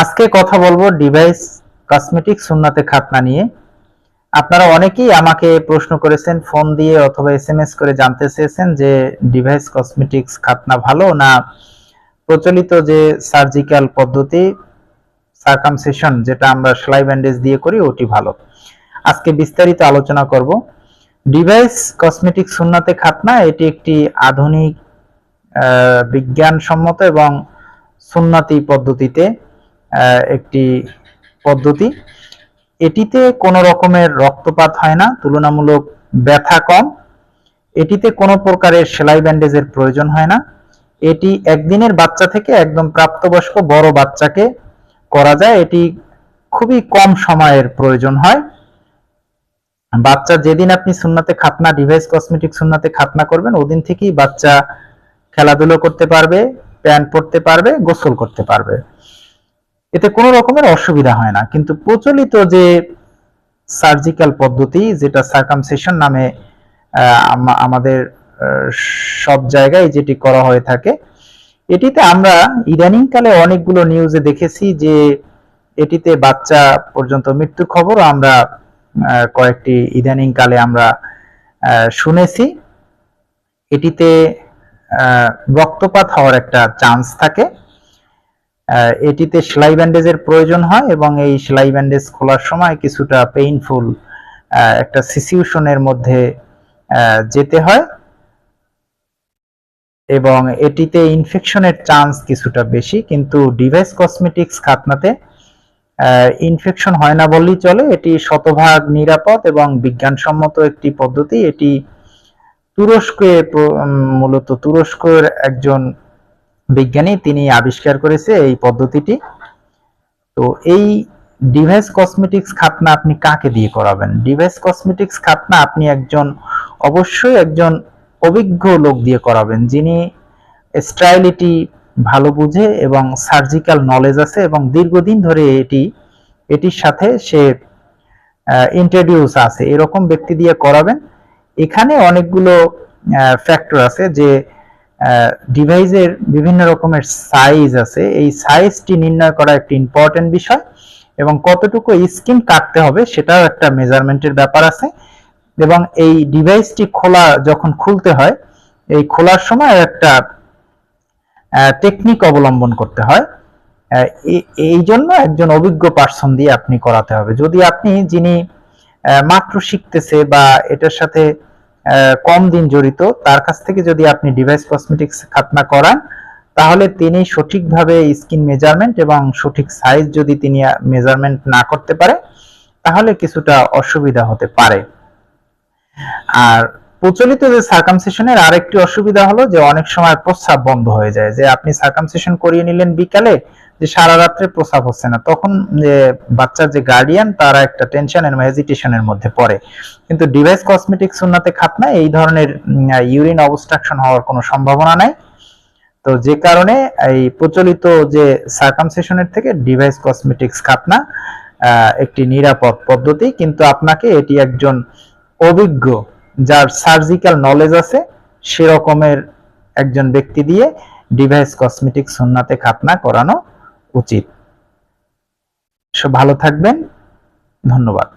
আজকে কথা বলব ডিভাইস কসমেটিক সুন্নাতে খাতনা নিয়ে। আপনারা অনেকেই আমাকে প্রশ্ন করেছেন ফোন দিয়ে অথবা এসএমএস করে জানতে চেয়েছেন যে ডিভাইস কসমেটিক্স খাতনা ভালো না প্রচলিত যে সার্জিক্যাল পদ্ধতি সার্কামসেশন যেটা আমরা সেলাই ব্যান্ডেজ দিয়ে করি, ওটি ভালো। আজকে বিস্তারিত আলোচনা করব। ডিভাইস কসমেটিক সুন্নাতে খাতনা, এটি একটি আধুনিক বিজ্ঞানসম্মত এবং সুন্নাতি পদ্ধতিতে একটি পদ্ধতি। এটিতে কোনো রকমের রক্তপাত হয় না, তুলনামূলক ব্যথা কম। এটিতে কোনো প্রকারের সেলাই ব্যান্ডেজের প্রয়োজন হয় না। এটি একদিনের বাচ্চা থেকে একদম প্রাপ্তবয়স্ক বড় বাচ্চাকে করা যায়। এটি খুবই কম সময়ের প্রয়োজন হয়। বাচ্চা যেদিন আপনি সুন্নাতে খাতনা ডিভাইস কসমেটিক সুন্নাতে খাতনা করবেন, ওদিন থেকেই বাচ্চা খেলাধুলো করতে পারবে, প্যান্ট পরতে পারবে, গোসল করতে পারবে। এতে কোনো রকমের অসুবিধা হয় না। কিন্তু প্রচলিত যে সার্জিক্যাল পদ্ধতি, যেটা সার্কামসেশন নামে আমাদের সব জায়গায় যেটি করা হয়ে থাকে, এটিতে আমরা ইদানিংকালে অনেকগুলো নিউজে দেখেছি যে এটিতে বাচ্চা পর্যন্ত মৃত্যু খবর আমরা কয়েকটি ইদানিংকালে আমরা শুনেছি। এটিতে রক্তপাত হওয়ার একটা চান্স থাকে। এটিতে সেলাই ব্যান্ডেজের প্রয়োজন হয় এবং এই সেলাই ব্যান্ডেজ খোলার সময় কিছুটা পেইনফুল একটা সিচুয়েশনের মধ্যে যেতে হয়। এবং এটিতে ইনফেকশনের চান্স কিছুটা বেশি, কিন্তু ডিভাইস কসমেটিক্স খাতনাতে ইনফেকশন হয় না বললেই চলে। এটি শতভাগ নিরাপদ এবং বিজ্ঞানসম্মত একটি পদ্ধতি। এটি তুরস্কে মূলত তুরস্কের একজন বিজ্ঞানী তিনি আবিষ্কার করেছে এই পদ্ধতিটি। তো এই ডিভাইস কসমেটিক্স খাতনা আপনি কাকে দিয়ে করাবেন? ডিভাইস কসমেটিক্স খাতনা আপনি একজন, অবশ্যই একজন অভিজ্ঞ লোক দিয়ে করাবেন, যিনি স্টাইলিটি ভালো বুঝে এবং সার্জিক্যাল নলেজ আছে এবং দীর্ঘদিন ধরে এটি, এটির সাথে সে ইন্ট্রোডিউস আছে। এরকম ব্যক্তি দিয়ে করাবেন। এখানে অনেকগুলো ফ্যাক্টর আছে যে ডিভাইসের বিভিন্ন রকমের সাইজ আছে। এই সাইজটি নির্ণয় করা একটি ইম্পর্টেন্ট বিষয় এবং কতটুকু স্কিন কাটতে হবে সেটাও একটা মেজারমেন্টের ব্যাপার আছে। এবং এই ডিভাইসটি খোলা যখন খুলতে হয়, এই খোলার সময় একটা টেকনিক অবলম্বন করতে হয়। এই জন্য একজন অভিজ্ঞ পার্সন দিয়ে আপনি করাতে হবে। যদি আপনি, যিনি মাত্র শিখতেছে বা এটার সাথে কম দিন জড়িত, তার কাছ থেকে যদি আপনি ডিভাইস কসমেটিক্স খাতনা করান, তাহলে তিনি সঠিকভাবে স্কিন মেজারমেন্ট এবং সঠিক সাইজ যদি তিনি মেজারমেন্ট না করতে পারে, তাহলে কিছুটা অসুবিধা হতে পারে। আর প্রচলিত যে সার্কামসেশনের আরেকটি অসুবিধা হলো যে, অনেক সময় প্রস্রাব বন্ধ হয়ে যায়। যে, আপনি সার্কামসেশন করিয়ে নিলেন বিকালে যে সারা রাত্রে প্রস্রাব হচ্ছে না। তখন যে বাচ্চার যে গার্ডিয়ান তারা একটা টেনশন এবং হেজিটেশনের মধ্যে পড়ে। কিন্তু ডিভাইস কসমেটিক সুন্নাতে খাতনা এই ধরনের ইউরিন অবস্ট্রাকশন হওয়ার কোনো সম্ভাবনা নাই। তো যে কারণে এই প্রচলিত যে সার্কামসেশনের থেকে ডিভাইস কসমেটিক্স খাতনা একটি নিরাপদ পদ্ধতি। কিন্তু আপনাকে এটি একজন অভিজ্ঞ, যার সার্জিক্যাল নলেজ আছে, সেরকমের একজন ব্যক্তি দিয়ে ডিভাইস কসমেটিক সুন্নাতে খাতনা করানো উচিত। সব ভালো থাকবেন। ধন্যবাদ।